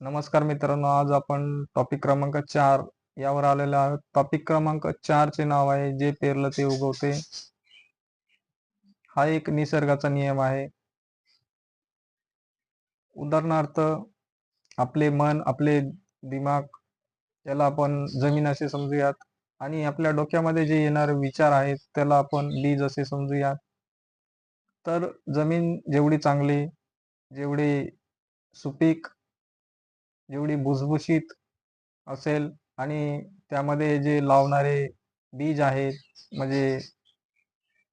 नमस्कार मित्रांनो आज आपण टॉपिक क्रमांक चार यावर आलेलो आहोत. टॉपिक क्रमांक चार चे नाव आहे जे पेरलं ते उगवते. हा एक निसर्गाचा नियम आहे. उदाहरणार्थ आपले मन आपले दिमाग याला आपण जमीन असे समजूयात. आणि आपल्या डोक्यामध्ये जे येणारे विचार आहेत त्याला आपण बीज असे समजूयात. तर जमीन जेवढी चांगली जेवढी सुपीक जेवढी भुसभुशीत असेल आणि त्यामध्ये जे लावणारे बीज आहेत म्हणजे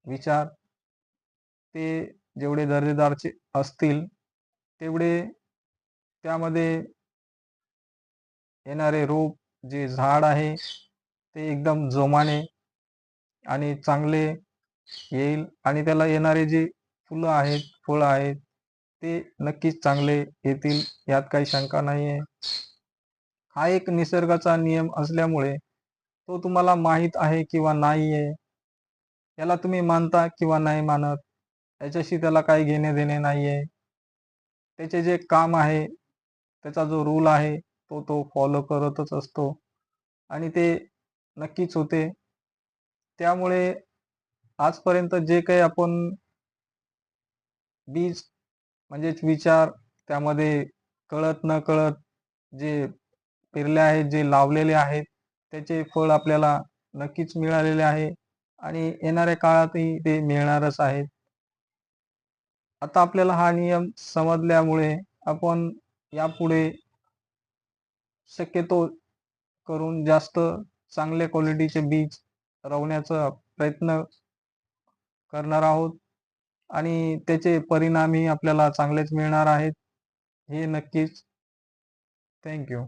विचार ते जेवढे दर्जेदारचे असतील तेवढे त्यामध्ये येणारे रोप जे झाड आहे ते एकदम जोमाने आणि चांगले येईल आणि त्याला येणारे जे फुलं आहेत फळं आहेत ते नक्कीच चांगले येतील यात काही शंका नाही आहे हा एक निसर्गाचा नियम असल्यामुळे तो तुम्हाला माहीत आहे किंवा नाही आहे याला तुम्ही मानता किंवा नाही मानत याच्याशी त्याला काही घेणे देणे नाही आहे त्याचे जे काम आहे त्याचा जो रूल आहे तो तो फॉलो करतच असतो. आणि ते नक्कीच होते. त्यामुळे आजपर्यंत जे काही आपण बीज म्हणजेच विचार त्यामध्ये कळत न कळत जे पेरले आहेत जे लावलेले आहेत त्याचे फळ आपल्याला नक्कीच मिळालेले आहे आणि येणाऱ्या काळातही ते मिळणारच आहेत. आता आपल्याला हा नियम समजल्यामुळे आपण यापुढे शक्यतो करून जास्त चांगल्या क्वालिटीचे बीज रवण्याचा प्रयत्न करणार आहोत. आणि त्याचे परिणामही आपल्याला चांगलेच मिळणार आहेत. हे नक्कीच. थँक्यू